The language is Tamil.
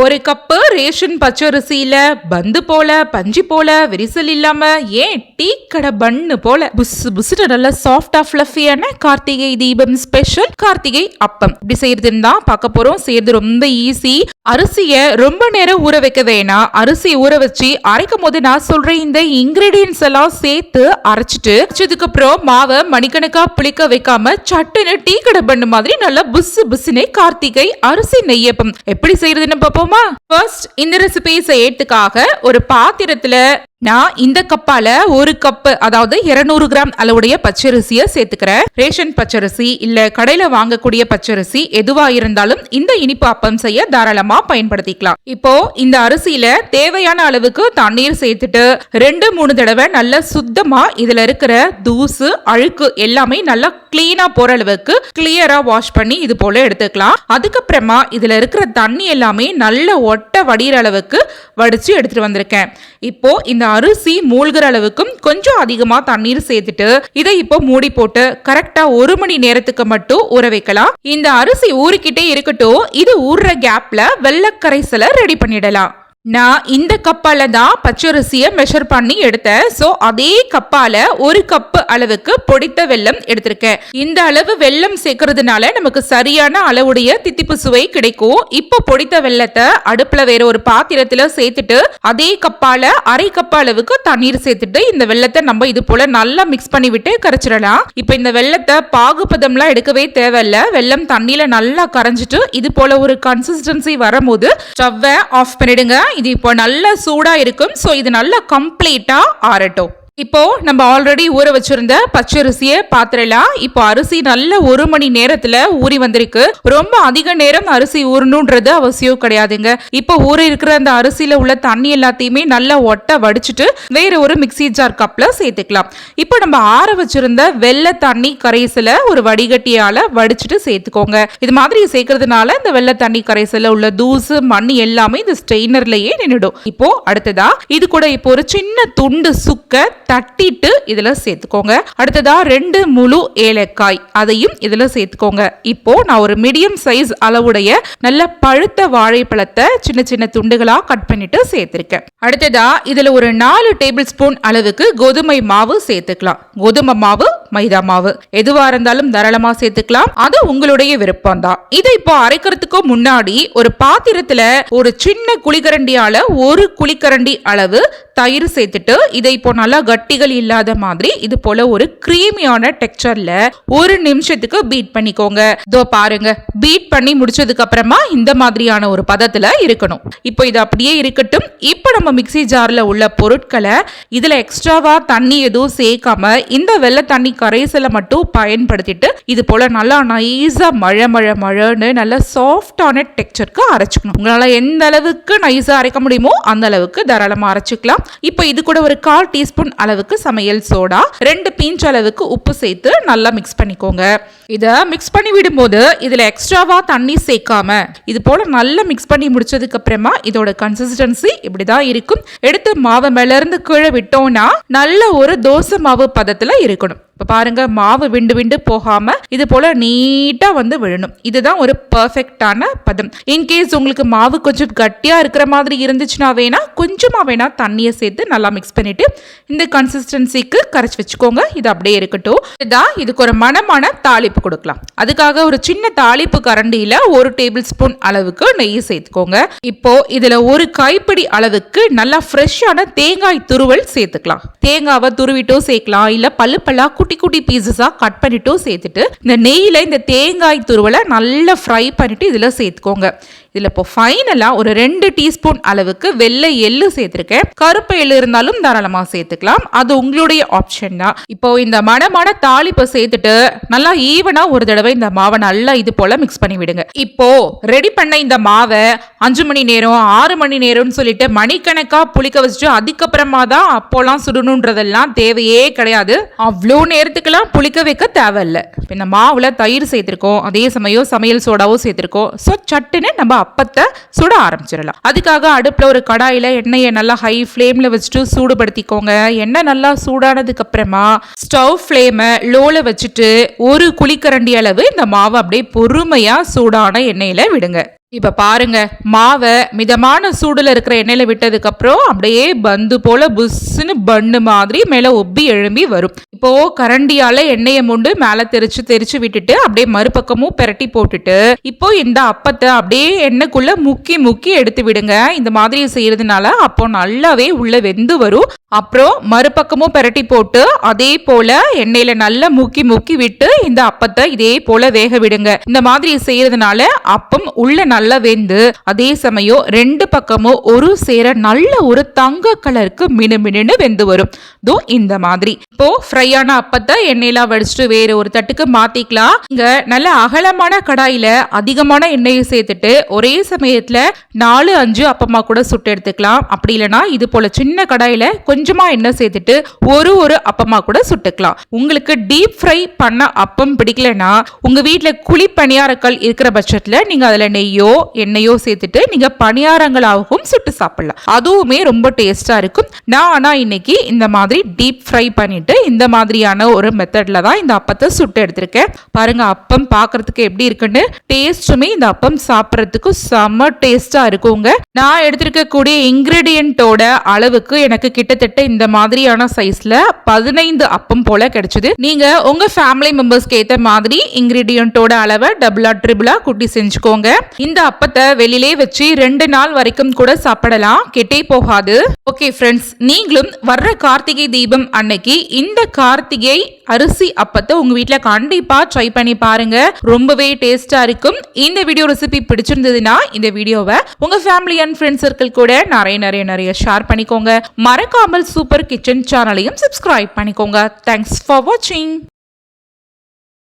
ஒரு கப்பு ரேஷன் பச்சரிசியில பந்து போல பஞ்சு போல விரிசல் இல்லாம ஏன் டீ கடை பன்னு போல? புஸ் புஸ்னு நல்ல சாஃப்டா ஃபிளஃபியான கார்த்திகை தீபம் ஸ்பெஷல் கார்த்திகை அப்பம். இப்படி செய்யறதுன்னு தான் பார்க்க போறோம். செய்யறது ரொம்ப ஈஸி அரிசிய ரொம்ப நேரம் ஊற வைக்க வேணாம். அரிசி ஊற வச்சு அரைக்கும் போது நான் சொல்ற இந்த இன்கிரீடியன்ஸ் எல்லாம் சேர்த்து அரைச்சிட்டு அரைச்சதுக்கு அப்புறம் மாவை மணிக்கணக்கா புளிக்க வைக்காம சட்டுன்னு டீ கடை பண்ணு மாதிரி நல்லா புஸ் புஸ்னே கார்த்திகை அரிசி நெய்யப்பம். எப்படி செய்யறதுன்னு பார்ப்போம். ஃபர்ஸ்ட் இந்த ரெசிபி செய்யறதுக்காக ஒரு பாத்திரத்துல நான் இந்த கப்பால ஒரு கப்பு அதாவது 200 கிராம் அளவுடைய பச்சரிசியை சேர்த்துக்கிறேன். ரேஷன் பச்சரிசி இல்ல கடையில வாங்கக்கூடிய பச்சரிசி எதுவா இருந்தாலும் இந்த இனிப்பு அப்பம் செய்ய தாராளமா பயன்படுத்திக்கலாம். இப்போ இந்த அரிசியில தேவையான அளவுக்கு தண்ணீர் சேர்த்துட்டு ரெண்டு மூணு தடவை நல்ல சுத்தமா இதுல இருக்கிற தூசு அழுக்கு எல்லாமே நல்லா கிளீனா போற அளவுக்கு கிளியரா வாஷ் பண்ணி இது போல எடுத்துக்கலாம். அதுக்கப்புறமா இதுல இருக்கிற தண்ணி எல்லாமே நல்ல ஒட்ட வடிகிற அளவுக்கு வடிச்சு எடுத்துட்டு வந்திருக்கேன். இப்போ இந்த அரிசி மூழ்கிற அளவுக்கும் கொஞ்சம் அதிகமா தண்ணீர் சேர்த்துட்டு இதை இப்போ மூடி போட்டு கரெக்டா ஒரு மணி நேரத்துக்கு மட்டும் ஊற வைக்கலாம். இந்த அரிசி ஊறிக்கிட்டே இருக்கட்டும் இது ஊறுற கேப்ல வெள்ளக்கரைசலை ரெடி பண்ணிடலாம். நான் இந்த கப்பால் தான் பச்சரிசியை மெஷர் பண்ணி எடுத்தேன் ஸோ அதே கப்பால் ஒரு கப்பு அளவுக்கு பொடித்த வெல்லம் எடுத்திருக்கேன் இந்த அளவு வெல்லம் சேர்க்கறதுனால நமக்கு சரியான அளவுடைய தித்திப்பு சுவை கிடைக்கும். இப்போ பொடித்த வெல்லத்தை அடுப்பில் வேற ஒரு பாத்திரத்தில் சேர்த்துட்டு அதே கப்பால் அரை கப்பு அளவுக்கு தண்ணீர் சேர்த்துட்டு இந்த வெல்லத்தை நம்ம இது போல நல்லா மிக்ஸ் பண்ணிவிட்டு கரைச்சிடலாம். இப்போ இந்த வெல்லத்தை பாகுபதம்லாம் எடுக்கவே தேவையில்ல. வெல்லம் தண்ணியில் நல்லா கரைஞ்சிட்டு இது போல ஒரு கன்சிஸ்டன்சி வரும்போது ஸ்டவ்வை ஆஃப் பண்ணிடுங்க. இது இப்போ நல்லா சூடாக இருக்கும். ஸோ இது நல்லா கம்ப்ளீட்டாக ஆறட்டும். இப்போ நம்ம ஆல்ரெடி ஊற வச்சிருந்த பச்சரிசியை பாத்திரலாம் இப்போ அரிசி நல்ல ஒரு மணி நேரத்துல ஊறி வந்திருக்கு. ரொம்ப அதிக நேரம் அரிசி ஊறணுன்றது அவசியம் கிடையாதுங்க. இப்போ ஊற இருக்கிற அந்த அரிசியில உள்ள தண்ணி எல்லாத்தையுமே நல்லா ஒட்ட வடிச்சிட்டு வேற ஒரு மிக்ஸி ஜார் கப்ல சேர்த்துக்கலாம். இப்போ நம்ம ஆற வச்சிருந்த வெள்ளை தண்ணி கரைசலை ஒரு வடிகட்டியால வடிச்சிட்டு சேர்த்துக்கோங்க. இது மாதிரி சேர்க்கறதுனால இந்த வெள்ளை தண்ணி கரைசல உள்ள தூசு மண் எல்லாமே இந்த ஸ்ட்ரெயினர்லயே நின்றுடும் இப்போ அடுத்ததா இது கூட இப்போ ஒரு சின்ன துண்டு சுக்க தட்டிட்டு இதில் சேர்த்துக்கோங்க. அடுத்ததா ரெண்டு முழு ஏலக்காய். அதையும் இதில் சேர்த்துக்கோங்க. இப்போ நான் ஒரு மீடியம் சைஸ் அளவுடைய நல்ல பழுத்த வாழைப்பழத்தை சின்ன சின்ன துண்டுகளாக கட் பண்ணிட்டு சேர்த்துருக்கேன். அடுத்ததா இதில் ஒரு நாலு டேபிள் ஸ்பூன் அளவுக்கு கோதுமை மாவு சேர்த்துக்கலாம். கோதுமை மாவு மைதா மாவு. எதுவா இருந்தாலும் தாராளமா சேர்த்துக்கலாம். அது உங்களுடைய விருப்பம் தான் இதை இப்போ அரைக்கிறதுக்கு முன்னாடி ஒரு பாத்திரத்துல ஒரு சின்ன குழிக்கரண்டியால ஒரு குழிக்கரண்டி அளவு தயிர் சேர்த்துட்டு இதை இப்போ நல்லா கட்டிகள் இல்லாத மாதிரி இது போல ஒரு கிரீமியான டெக்ஸ்சர்ல ஒரு நிமிஷத்துக்கு பீட் பண்ணிக்கோங்க. இதோ பாருங்க. பீட் பண்ணி முடிச்சதுக்கு அப்புறமா இந்த மாதிரியான ஒரு பதத்துல இருக்கணும். இப்போ இது அப்படியே இருக்கட்டும். இப்போ நம்ம மிக்ஸி ஜார்ல உள்ள பொருட்களை இதுல எக்ஸ்ட்ராவா தண்ணி எதுவும் சேர்க்காம இந்த வெள்ளை தண்ணி கரைசலை மட்டும் பயன்படுத்திட்டு இது போல நல்லா நைஸா மழை மழை மழைன்னு நல்ல சாஃப்டான டெக்ஸ்சருக்கு அரைச்சிக்கணும். உங்களால எந்த அளவுக்கு நைஸா அரைக்க முடியுமோ அந்த அளவுக்கு தாராளமா அரைச்சிக்கலாம். இப்போ இது கூட ஒரு கால் டீஸ்பூன் அளவுக்கு சமையல் சோடா ரெண்டு பீஞ்ச் அளவுக்கு உப்பு சேர்த்து நல்லா மிக்ஸ் பண்ணிக்கோங்க. இதை மிக்ஸ் பண்ணி விடும்போது இதில் எக்ஸ்ட்ராவா தண்ணி சேர்க்காம இது போல நல்லா மிக்ஸ் பண்ணி முடிச்சதுக்கு அப்புறமா இதோட கன்சிஸ்டன்சி இப்படி தான் இருக்கும். எடுத்து மாவை மேல இருந்து கீழே விட்டோம்னா நல்ல ஒரு தோசை மாவு பதத்தில் இருக்கணும். இப்போ பாருங்க மாவு விண்டு விண்டு போகாமல் இது போல நீட்டாக வந்து விழணும். இதுதான் ஒரு பர்ஃபெக்டான பதம். இன்கேஸ் உங்களுக்கு மாவு கொஞ்சம் கட்டியாக இருக்கிற மாதிரி இருந்துச்சுன்னா வேணா கொஞ்சமாக வேணா தண்ணியை சேர்த்து நல்லா மிக்ஸ் பண்ணிவிட்டு இந்த கன்சிஸ்டன்சிக்கு கரைச்சி வச்சுக்கோங்க. இது அப்படியே இருக்கட்டும். இதான் இதுக்கு ஒரு மனமான தாளிப்பு கொடுக்கலாம். அதுக்காக ஒரு சின்ன தாளிப்பு கரண்டியில் ஒரு டேபிள் ஸ்பூன் அளவுக்கு நெய் சேர்த்துக்கோங்க. இப்போ இதில் ஒரு கைப்பிடி அளவுக்கு நல்லா ஃப்ரெஷ்ஷான தேங்காய் துருவல் சேர்த்துக்கலாம். தேங்காவை துருவிட்டும் சேர்க்கலாம் இல்லை பல்லு பல்லாக குட்டி குட்டி பீசஸாக கட் பண்ணிட்டும் சேர்த்துட்டு இந்த நெய்யில இந்த தேங்காய் துருவலை நல்லா ஃப்ரை பண்ணிட்டு இதில் சேர்த்துக்கோங்க. இதில் இப்போ ஃபைனலாக ஒரு ரெண்டு டீஸ்பூன் அளவுக்கு வெள்ளை எள்ளு சேர்த்துருக்கேன். கருப்பு எள்ளு இருந்தாலும் தாராளமாக சேர்த்துக்கலாம். அது உங்களுடைய ஆப்ஷன் தான். இப்போ இந்த மணமான தாளிப்பை சேர்த்துட்டு நல்லா ஈவனாக ஒரு தடவை இந்த மாவை நல்லா இது போல் மிக்ஸ் பண்ணி விடுங்க. இப்போ ரெடி பண்ண இந்த மாவை அஞ்சு மணி நேரம் ஆறு மணி நேரம்னு சொல்லிட்டு மணிக்கணக்காக புளிக்க வச்சுட்டு அதுக்கப்புறமா தான் அப்போலாம் சுடணுன்றதெல்லாம் தேவையே கிடையாது. அவ்வளோ நேரத்துக்கெல்லாம் புளிக்க வைக்க தேவையில்ல. இப்போ இந்த மாவில் தயிர் சேர்த்துருக்கோம் அதே சமயம் சமையல் சோடாவும் சேர்த்துருக்கோம். ஸோ சட்டுன்னு நம்ம அப்பத்தை சுட ஆரம்பிச்சிடலாம். அதுக்காக அடுப்பில் ஒரு கடாயில் எண்ணெயை நல்லா ஹை ஃப்ளேமில் வச்சுட்டு சூடுபடுத்திக்கோங்க. எண்ணெய் நல்லா சூடானதுக்கு அப்புறமா ஸ்டவ் ஃப்ளேமை லோவில் வச்சுட்டு ஒரு குழிக்கரண்டி அளவு இந்த மாவை அப்படியே பொறுமையாக சூடான எண்ணெயில் விடுங்க. இப்போ பாருங்க மாவை மிதமான சூடில் இருக்கிற எண்ணெயில் விட்டதுக்கு அப்புறம் அப்படியே பந்து போல புஸ்ஸுன்னு பன்னு மாதிரி மேலே ஒப்பி எழும்பி வரும். இப்போ கரண்டியால எண்ணெயை மூண்டு மேலே தெரிச்சு தெரிச்சு விட்டுட்டு அப்படியே மறுபக்கமும் பெரட்டி போட்டுட்டு இப்போ இந்த அப்பத்தை அப்படியே எண்ணெய்க்குள்ள முக்கி முக்கி எடுத்து விடுங்க. இந்த மாதிரி செய்யறதுனால அப்போ நல்லாவே உள்ள வெந்து வரும். அப்புறம் மறுபக்கமும் பெரட்டி போட்டு அதே போல எண்ணெயில நல்லா முக்கி முக்கி விட்டு இந்த அப்பத்தை இதே போல வேக விடுங்க. இந்த மாதிரி செய்யறதுனால அப்பம் உள்ள நல்லா வெந்து அதே சமயம் ரெண்டு பக்கமும் ஒரு சேர நல்ல ஒரு தங்க கலருக்கு மினுமினுன்னு வெந்து வரும். தோ இந்த மாதிரி. இப்போ ஃப்ரையான அப்பத்தை எண்ணெயெல்லாம் வடிச்சிட்டு வேற ஒரு தட்டுக்கு மாத்திக்கலாம். இங்க நல்ல அகலமான கடாயில அதிகமான எண்ணெயை சேர்த்துட்டு ஒரே சமயத்துல நாலு அஞ்சு அப்பமா கூட சுட்டு எடுத்துக்கலாம். அப்படி இல்லைன்னா இது போல சின்ன கடாயில கொஞ்சமா எண்ணெய் சேர்த்துட்டு ஒரு ஒரு அப்பமா கூட சுட்டுக்கலாம். உங்களுக்கு டீப் ஃப்ரை பண்ண அப்பம் பிடிக்கலன்னா உங்க வீட்டுல குழி பணியாரக்கல் இருக்கிற பட்சத்துல நீங்க அதுல நெய்யோ எண்ணெயோ சேர்த்துட்டு நீங்க பணியாரங்களாகவும் சுட்டு சாப்பிடலாம். அதுவுமே ரொம்ப டேஸ்டா இருக்கும். நான் ஆனா இன்னைக்கு இந்த மாதிரி டீப் ஃப்ரை பண்ணிட்டு இந்த மாதிரியான ஒரு மெத்தட்ல தான் இந்த அப்பத்தை சுட்டு எடுத்திருக்கேன். பாருங்க அப்பம் பாக்குறதுக்கு எப்படி இருக்குன்னு? டேஸ்ட்டுமே இந்த அப்பம் சாப்பிட்றதுக்கு செம்ம டேஸ்டா இருக்குங்க. நான் எடுத்திருக்கக்கூடிய இன்கிரீடியன்ட்டோட அளவுக்கு எனக்கு கிட்டத்தட்ட இந்த மாதிரியான சைஸ்ல பதினைந்து அப்பம் போல கிடைச்சது. நீங்க உங்க ஃபேமிலி மெம்பர்ஸ்க்கு ஏத்த மாதிரி இன்கிரீடியன்ட்டோட அளவை டபுளா ட்ரிபிளா குட்டி செஞ்சுக்கோங்க. இந்த இந்த அப்பத்தை வெளியிலே வச்சு ரெண்டு நாள் வரைக்கும் கூட சாப்பிடலாம். கெட்டே போகாது. ஓகே ஃப்ரெண்ட்ஸ் நீங்களும் வர்ற கார்த்திகை தீபம் அன்னைக்கு இந்த கார்த்திகை அரிசி அப்பத்தை உங்க வீட்டில் கண்டிப்பா ட்ரை பண்ணி பாருங்க. ரொம்பவே டேஸ்டா இருக்கும். இந்த வீடியோ ரெசிபி பிடிச்சிருந்ததுன்னா இந்த வீடியோவை உங்க ஃபேமிலி அண்ட் ஃப்ரெண்ட்ஸ் சர்க்கிள் கூட நிறைய நிறைய நிறைய ஷேர் பண்ணிக்கோங்க. மறக்காமல் சூப்பர் கிச்சன் சேனலையும் சப்ஸ்கிரைப் பண்ணிக்கோங்க. தேங்க்ஸ் ஃபார் வாட்சிங்